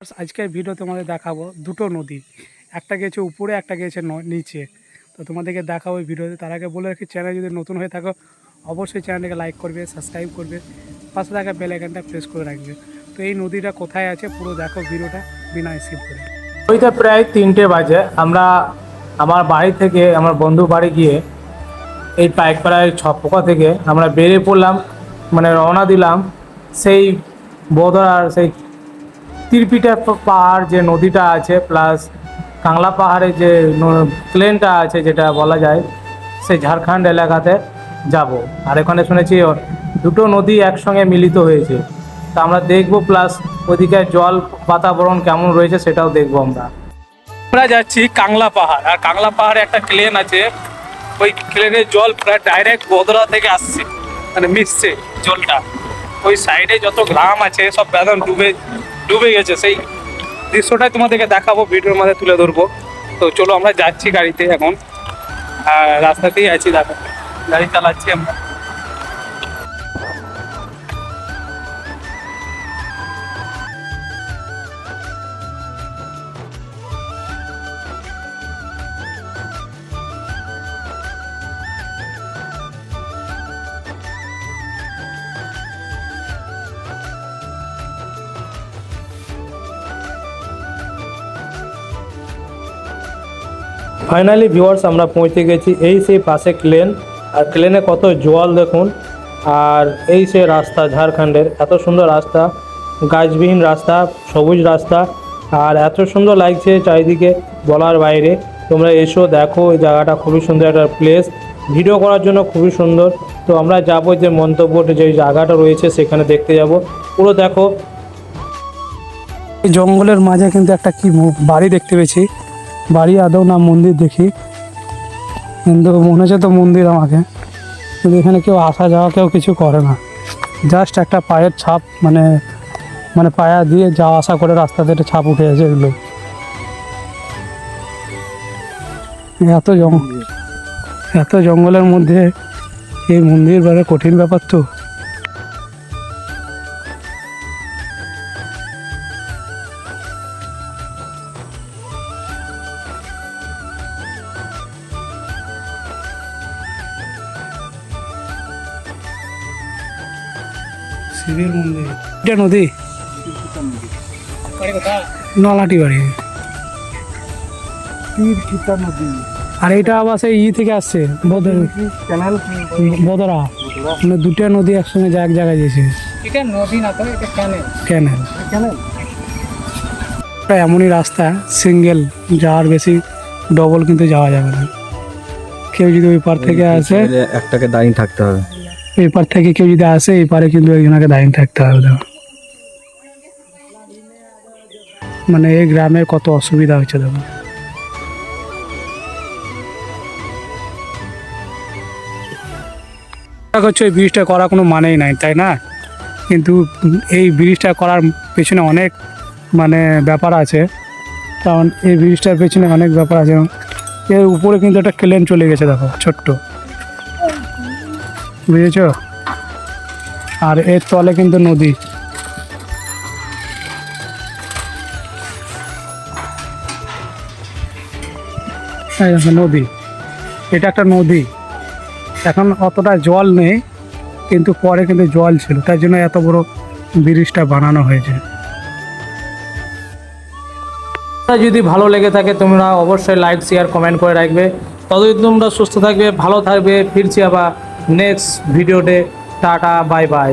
আজকের ভিডিও তোমাদের দেখাবো দুটো নদী। একটা গেছে উপরে, একটা গেছে নিচে। তো তোমাদেরকে দেখাবো ভিডিওতে তার আগে বলে রাখি চ্যানেল যদি নতুন হয়ে থাকো, অবশ্যই চ্যানেলটাকে লাইক করবে সাবস্ক্রাইব করবে, পাশে থাকা বেল আইকনটা প্রেস করে রাখবে। তো এই নদীটা কোথায় আছে পুরো দেখো ভিডিওটা বিনা স্কিপ করে। ওইটা প্রায় তিনটে বাজে। আমরা আমার বাড়ি থেকে, আমার বন্ধু বাড়ি গিয়ে এই পাইকপাড়ায় ছপোকা থেকে আমরা বেরিয়ে পড়লাম মানে রওনা দিলাম সেই বোধরার সেই তিরপিটা পাহাড় যে নদীটা আছে প্লাস কাংলা পাহাড়ে যে প্লেনটা আছে যেটা বলা যায়, সেই ঝাড়খণ্ড এলাকাতে যাব। আর এখানে শুনেছি দুটো নদী একসঙ্গে মিলিত হয়েছে। তা আমরা দেখব প্লাস ওদিকে জল বাতাবরণ কেমন রয়েছে সেটাও দেখব আমরা। আমরা যাচ্ছি কাংলা পাহাড়। আর কাংলা পাহাড়ে একটা ক্লেন আছে, ওই ক্লেনের জল প্রায় ডাইরেক্ট বদরা থেকে আসছে মানে মিশছে জলটা। ওই সাইডে যত গ্রাম আছে, সব একদম ডুবে ডুবে গেছে, সেই দৃশ্যটাই তোমাদেরকে দেখাবো, ভিডিওর মধ্যে তুলে ধরবো। তো চলো আমরা যাচ্ছি গাড়িতে এখন। আর রাস্তাতেই আছি, দেখো। গাড়ি চালাচ্ছি আমরা। ফাইনালি ভিউয়ার্স আমরা পৌঁছে গেছি এই সেই পাশে ক্লেন আর ক্লেনে কত জল দেখুন। আর এই সে রাস্তা, ঝাড়খণ্ডের। এত সুন্দর রাস্তা। গাছবিহীন রাস্তা, সবুজ রাস্তা। আর এত সুন্দর লাগছে চারিদিকে বলার বাইরে। তোমরা এসো, দেখো, এই জায়গাটা খুবই সুন্দর একটা প্লেস ভিডিও করার জন্য খুবই সুন্দর। তো আমরা যাব যে মন্তব্যটা, যে জায়গাটা রয়েছে, সেখানে দেখতে যাব। পুরো দেখো। জঙ্গলের মাঝে কিন্তু একটা কি বাড়ি দেখতে পেয়েছি। বাড়ি আদৌ না মন্দির দেখি। কিন্তু মনে হচ্ছে তো মন্দির আমাকে। কিন্তু এখানে কেউ আসা যাওয়া কেউ কিছু করে না। জাস্ট একটা পায়ের ছাপ মানে মানে পায়া দিয়ে যাওয়া আসা করে রাস্তাতে একটা ছাপ উঠে আছে এগুলো। এত জঙ্গল এত জঙ্গলের মধ্যে এই মন্দির বাড়ে কঠিন ব্যাপার তো। শিবের মন্দির। এটা নদী? নলাটি বাড়ি। আর এটা আবার সেই ই থেকে আসছে বদরা মানে দুটো নদী একসঙ্গে যা এক জায়গায় দিয়েছে এটা নদী না তো এটা ক্যানেল ক্যানেল ক্যানেল এটা এমনই রাস্তা সিঙ্গেল যাওয়ার বেশি ডবল কিন্তু যাওয়া যাবে না। কেউ যদি ওই পার থেকে আসে একটাকে দাঁড়িয়ে থাকতে হবে। এই পার থেকে কেউ যদি আসে এই পারে কিন্তু একজনকে দাঁড়িয়ে থাকতে হবে, দেখো। মানে এই গ্রামের কত অসুবিধা হচ্ছে দেখো। হচ্ছে এই ব্রিজটা করার কোনো মানেই নাই, তাই না? কিন্তু এই ব্রিজটা করার পেছনে অনেক মানে ব্যাপার আছে। কারণ এই ব্রিজটার পেছনে অনেক ব্যাপার আছে। এর উপরে কিন্তু একটা ক্লেন চলে গেছে, দেখো, ছোট্ট। বুঝেছ? আর এর তলে কিন্তু নদী। নদী। এটা একটা নদী। এখন অতটা জল নেই, কিন্তু পরে কিন্তু জল ছিল। তার জন্য এত বড় ব্রিজটা বানানো হয়েছে। যদি ভালো লেগে থাকে, তোমরা অবশ্যই লাইক শেয়ার কমেন্ট করে রাখবে। ততদিন তোমরা সুস্থ থাকবে, ভালো থাকবে, ফিরছি আবার নেক্সট ভিডিওতে টাটা বাই বাই